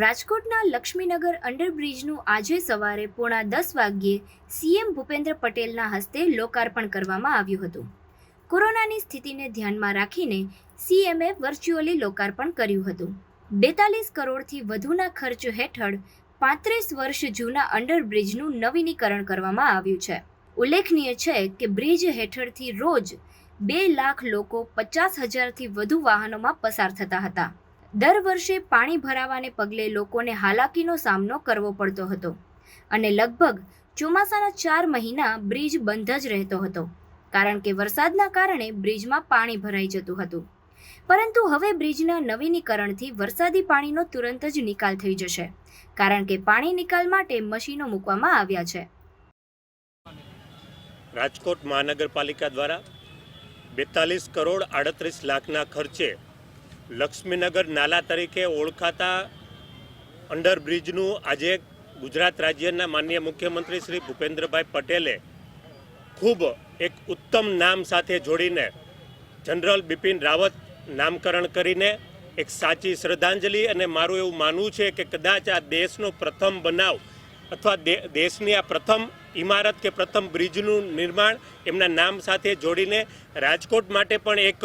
રાજકોટના લક્ષ્મીનગર અંડરબ્રિજનું આજે સવારે પોણા દસ વાગ્યે સીએમ ભૂપેન્દ્ર પટેલના હસ્તે લોકાર્પણ કરવામાં આવ્યું હતું. કોરોનાની સ્થિતિને ધ્યાનમાં રાખીને સીએમએ વર્ચ્યુઅલી લોકાર્પણ કર્યું હતું. બેતાલીસ કરોડથી વધુના ખર્ચ હેઠળ પાંત્રીસ વર્ષ જૂના અંડરબ્રિજનું નવીનીકરણ કરવામાં આવ્યું છે. ઉલ્લેખનીય છે કે બ્રિજ હેઠળથી રોજ બે લાખ લોકો પચાસ હજારથી વધુ વાહનોમાં પસાર થતા હતા. દર વર્ષે પાણી ભરાવાને પગલે લોકોને હાલાકીનો સામનો કરવો પડતો હતો અને લગભગ ચોમાસાના ચાર મહિના બ્રિજ બંધ જ રહેતો હતો, કારણ કે વરસાદના કારણે બ્રિજમાં પાણી ભરાઈ જતું હતું. પરંતુ હવે બ્રિજના નવીનીકરણથી વરસાદી પાણીનો તુરંત જ નિકાલ થઈ જશે, કારણ કે પાણી નિકાલ માટે મશીનો મૂકવામાં આવ્યા છે. રાજકોટ મહાનગરપાલિકા દ્વારા બેતાલીસ કરોડ આડત્રીસ લાખના ખર્ચે લક્ષ્મીનગર નાલા તરીકે ઓળખાતા અંડરબ્રિજનું આજે ગુજરાત રાજ્યના માનનીય મુખ્યમંત્રી શ્રી ભૂપેન્દ્રભાઈ પટેલે ખૂબ એક ઉત્તમ નામ સાથે જોડીને જનરલ બિપિન રાવત નામકરણ કરીને એક સાચી શ્રદ્ધાંજલિ અને મારું એવું માનવું છે કે કદાચ આ દેશનો પ્રથમ બનાવ અથવા દેશની આ પ્રથમ ઇમારત કે પ્રથમ બ્રિજનું નિર્માણ એમના નામ સાથે જોડીને રાજકોટ માટે પણ એક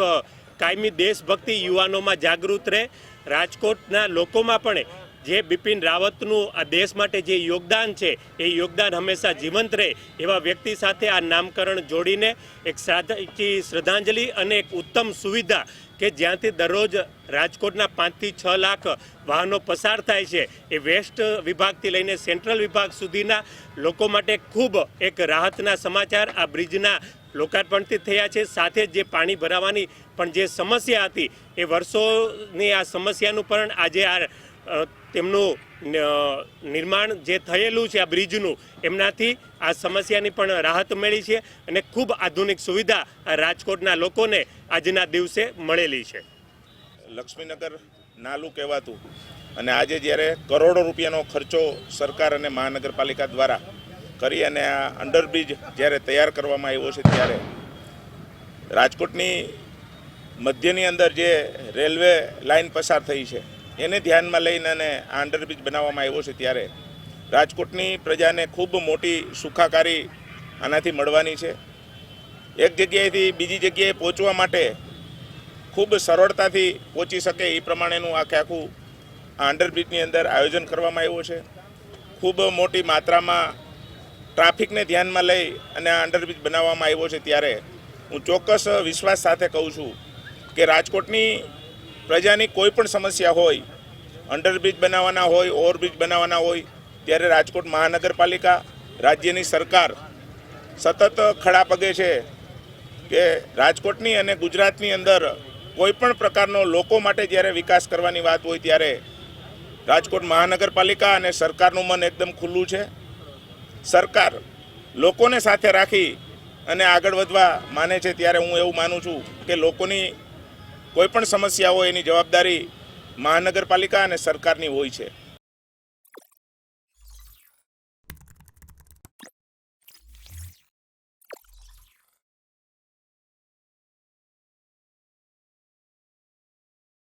કાયમી દેશભક્તિ યુવાનોમાં જાગૃત રહે. રાજકોટના લોકોમાં પણ જે બિપિન રાવતનું આ દેશ માટે જે યોગદાન છે, એ યોગદાન હંમેશા જીવંત રહે એવા વ્યક્તિ સાથે આ નામકરણ જોડીને એક સાચી શ્રદ્ધાંજલિ અને એક ઉત્તમ સુવિધા કે જ્યાંથી દરરોજ રાજકોટના પાંચથી છ લાખ વાહનો પસાર થાય છે. એ વેસ્ટ વિભાગથી લઈને સેન્ટ્રલ વિભાગ સુધીના લોકો માટે ખૂબ એક રાહતના સમાચાર આ બ્રિજના લોકાર્પણથી થયા છે. સાથે જ પાણી ભરાવાની પણ જે સમસ્યા હતી, એ વર્ષોની આ સમસ્યાનું પણ આજે આ તેમનું નિર્માણ જે થયેલું છે આ બ્રિજનું, એમનાથી આ સમસ્યાની પણ રાહત મળી છે અને ખૂબ આધુનિક સુવિધા રાજકોટના લોકોને આજના દિવસે મળેલી છે. લક્ષ્મીનગર નાલું કહેવાતું અને આજે જ્યારે કરોડો રૂપિયાનો ખર્ચો સરકાર અને મહાનગરપાલિકા દ્વારા કરી અને આ અંડરબ્રિજ જ્યારે તૈયાર કરવામાં આવ્યો છે ત્યારે રાજકોટની મધ્યની અંદર જે રેલવે લાઇન પસાર થઈ છે, એને ધ્યાનમાં લઈને અને આ અંડરબ્રિજ બનાવવામાં આવ્યો છે ત્યારે રાજકોટની પ્રજાને ખૂબ મોટી સુખાકારી આનાથી મળવાની છે. એક જગ્યાએથી બીજી જગ્યાએ પહોંચવા માટે ખૂબ સરળતાથી પહોંચી શકે એ પ્રમાણેનું આખે આખું આ અંડરબ્રિજની અંદર આયોજન કરવામાં આવ્યું છે. ખૂબ મોટી માત્રામાં ટ્રાફિકને ધ્યાનમાં લઈ અને આ અંડરબ્રિજ બનાવવામાં આવ્યો છે ત્યારે હું ચોક્કસ વિશ્વાસ સાથે કહું છું કે રાજકોટની પ્રજાની કોઈ પણ સમસ્યા હોય, અંડરબ્રિજ બનાવવાના હોય, ઓવરબ્રિજ બનાવવાના હોય, ત્યારે રાજકોટ મહાનગરપાલિકા, રાજ્યની સરકાર સતત ખડા પગે છે કે રાજકોટની અને ગુજરાતની અંદર કોઈ પણ પ્રકારનો લોકો માટે જ્યારે વિકાસ કરવાની વાત હોય ત્યારે રાજકોટ મહાનગરપાલિકા અને સરકારનું મન એકદમ ખુલ્લું છે. સરકાર લોકોને સાથે રાખી અને આગળ વધવા માને છે ત્યારે હું એવું માનું છું કે લોકોની કોઈપણ સમસ્યા હોય એની જવાબદારી મહાનગરપાલિકા અને સરકારની હોય છે.